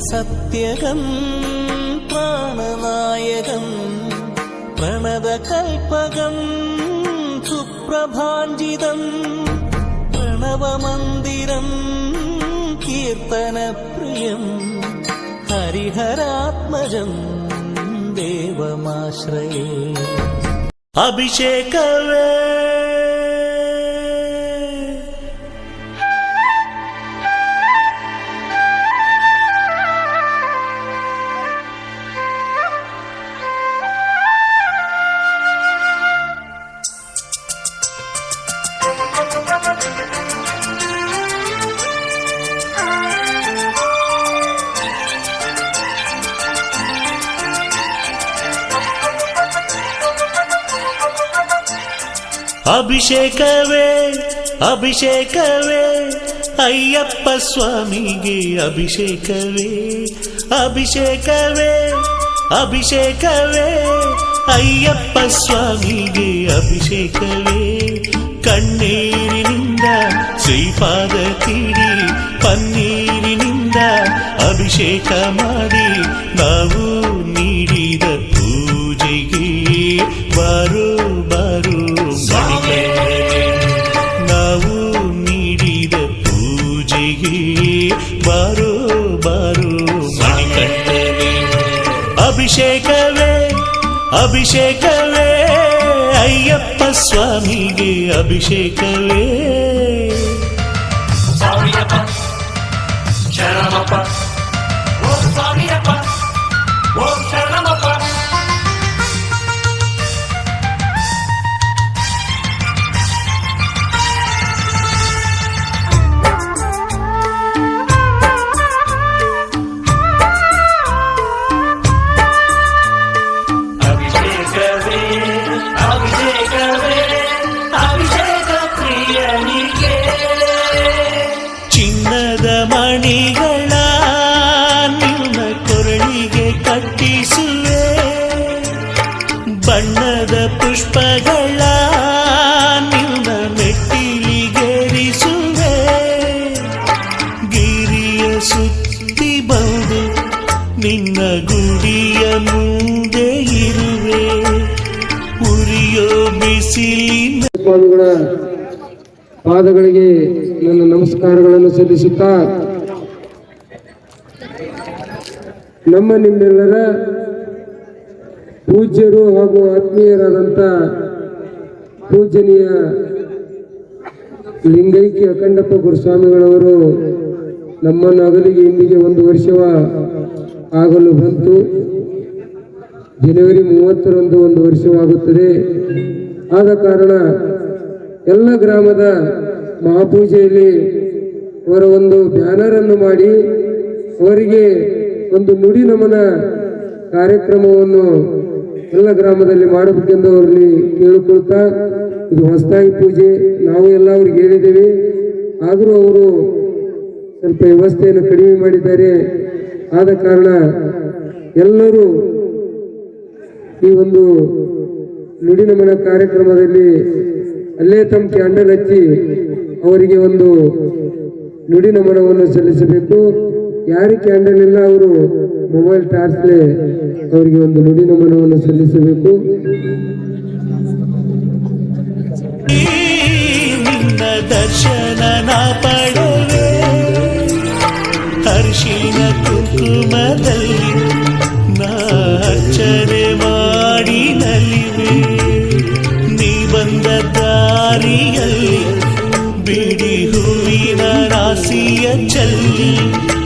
സത്യകം പ്രാണനായകം പ്രണതകൽപകം സുപ്രഭാഞ്ചിതം പ്രണവമന്ദിരം കീർത്തനപ്രിയം ഹരിഹരാത്മജം ദേവമാശ്രയേ. അഭിഷേകവേ ಅಭಿಷೇಕವೇ ಅಭಿಷೇಕವೇ ಅಯ್ಯಪ್ಪ ಸ್ವಾಮಿಗೆ ಅಭಿಷೇಕವೇ ಅಭಿಷೇಕವೇ ಅಭಿಷೇಕವೇ ಅಯ್ಯಪ್ಪ ಸ್ವಾಮಿಗೆ ಅಭಿಷೇಕವೇ ಕಣ್ಣೀರಿನಿಂದ ಶ್ರೀಪಾದ ತೀಡಿ ಪನ್ನೀರಿನಿಂದ ಅಭಿಷೇಕ ಮಾಡಿ ನಾವು ಅಭಿಷೇಕವೇ ಅಭಿಷೇಕವೇ ಅಯ್ಯಪ್ಪ ಸ್ವಾಮಿಗೆ ಅಭಿಷೇಕವೇ ಪುಷ್ಪಗಳ ನಿನ್ನ ಮೆಟ್ಟಿಲಿಗೇರಿಸುವೆ. ಗಿರಿಯ ಸುತ್ತಿ ಬಂದು ನಿನ್ನ ಗುಡಿಯ ಮುಂದೆ ಇರುವೆ. ಉರಿಯೋ ಸ್ವಾಮಿಗಳ ಪಾದಗಳಿಗೆ ನನ್ನ ನಮಸ್ಕಾರಗಳನ್ನು ಸಲ್ಲಿಸುತ್ತಾ ನಮ್ಮ ನಿಮ್ಮೆಲ್ಲರ ಪೂಜ್ಯರು ಹಾಗೂ ಆತ್ಮೀಯರಾದಂಥ ಪೂಜನೀಯ ಲಿಂಗೈಕ್ಯ ಅಖಂಡಪ್ಪ ಗುರುಸ್ವಾಮಿಗಳವರು ನಮ್ಮನ್ನು ಅಗಲಿಗೆ ಇಂದಿಗೆ ಒಂದು ವರ್ಷವ ಆಗಲು ಬಂತು. ಜನವರಿ ಮೂವತ್ತರಂದು ಒಂದು ವರ್ಷವಾಗುತ್ತದೆ. ಆದ ಕಾರಣ ಎಲ್ಲ ಗ್ರಾಮದ ಮಹಾಪೂಜೆಯಲ್ಲಿ ಅವರ ಒಂದು ಬ್ಯಾನರನ್ನು ಮಾಡಿ ಅವರಿಗೆ ಒಂದು ನುಡಿ ನಮನ ಕಾರ್ಯಕ್ರಮವನ್ನು ಎಲ್ಲ ಗ್ರಾಮದಲ್ಲಿ ಮಾಡಬೇಕೆಂದು ಅವರಲ್ಲಿ ಕೇಳಿಕೊಳ್ತಾ, ಇದು ಹೊಸದಾಗಿ ಪೂಜೆ, ನಾವು ಎಲ್ಲ ಅವ್ರಿಗೆ ಹೇಳಿದ್ದೇವೆ. ಆದರೂ ಅವರು ಸ್ವಲ್ಪ ವ್ಯವಸ್ಥೆಯನ್ನು ಕಡಿಮೆ ಮಾಡಿದ್ದಾರೆ. ಆದ ಕಾರಣ ಎಲ್ಲರೂ ಈ ಒಂದು ನುಡಿನ ಮನ ಕಾರ್ಯಕ್ರಮದಲ್ಲಿ ಅಲ್ಲೇ ತಮ್ಮ ಕ್ಯಾಂಡಲ್ ಹಚ್ಚಿ ಅವರಿಗೆ ಒಂದು ನುಡಿ ನಮನವನ್ನು ಸಲ್ಲಿಸಬೇಕು. ಯಾರಿಗೆ ಕ್ಯಾಂಡಲ್ ಇಲ್ಲ ಅವರು ಮೊಬೈಲ್ ಟಾರ್ಚ್ಲೆ ಅವರಿಗೆ ಒಂದು ನುಡಿ ನಮನವನ್ನು ಸಲ್ಲಿಸಬೇಕು ನಿನ್ನ ದರ್ಶನ ನಾ ಪಡೆವೆ ಹರ್ಷಿನ ಕುಂಕುಮದಲ್ಲಿ ನಾ ಅರ್ಚನೆ ಮಾಡಿ ನಲಿವೆ ನೀ ಬಂದ ದಾರಿಯಲ್ಲಿ ಬಿಡಿ ಹೂವಿನ ರಾಶಿಯ ಚೆಲ್ಲಿ ನೀನೆನ್ನ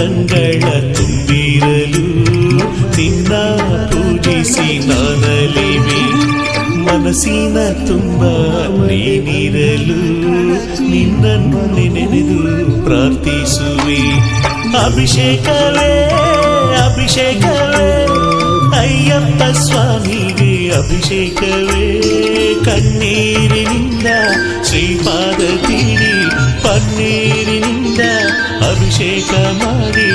ಕಂಗಳ ತುಂಬಿರಲು ನಿನ್ನ ಪೂಜಿಸಿ ನಾನಲಿವೆ ಮನಸ್ಸಿನ ತುಂಬ ನೀನಿರಲು ನಿನ್ನನ್ನು ನೆನೆದು ಪ್ರಾರ್ಥಿಸುವೆ ಅಭಿಷೇಕವೇ ಅಭಿಷೇಕವೇ ಅಯ್ಯಪ್ಪ ಸ್ವಾಮಿಗೆ ಅಭಿಷೇಕವೇ ಕಣ್ಣೀರಿನಿಂದ ಶ್ರೀಪಾದ ತೀಡಿ ಪನ್ನೀರಿನಿಂದ ಅಭಿಷೇಕ ಮಾಡಿ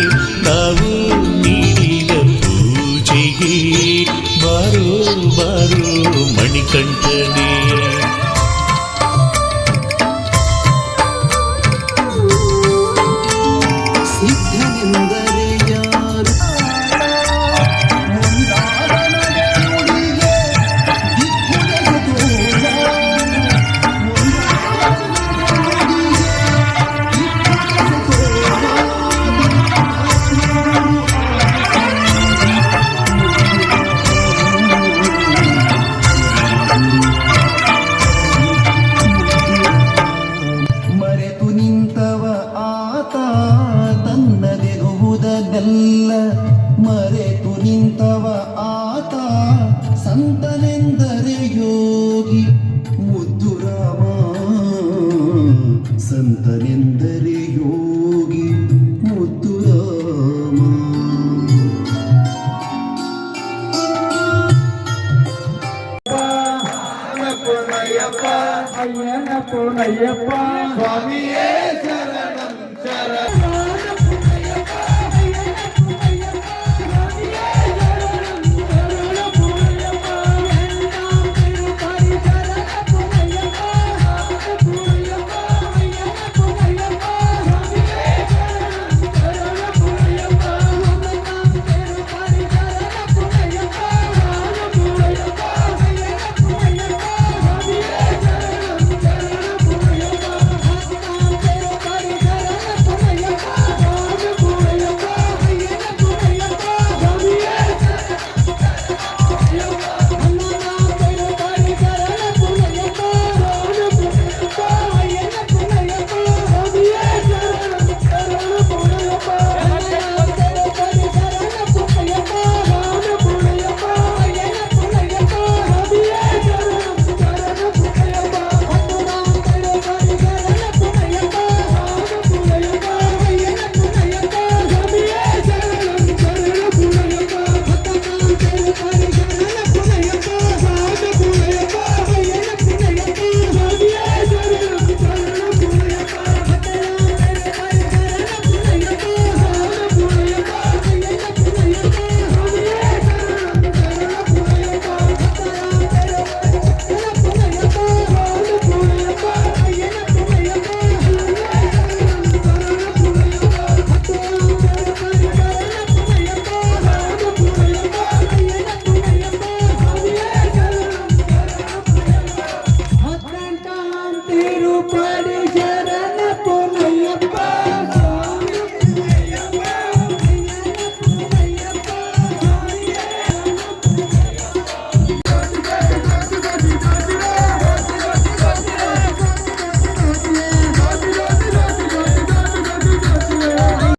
ನಾವು ನೀಡಿದ ಪೂಜೆಗೆ ಬಾರೋ ಬಾರೋ ಮಾತ ಸಂತನೆಂದರೆ ಯೋಗಿ ಮುದ್ದು ರಾಮ ಸಂತನೆಂದರೆ ಯೋಗಿ ಮುದ್ದು ರಾಮ ಅಯ್ಯನ ಪೂರ್ಣಯ್ಯಪ್ಪ ಸ್ವಾಮಿಯೇ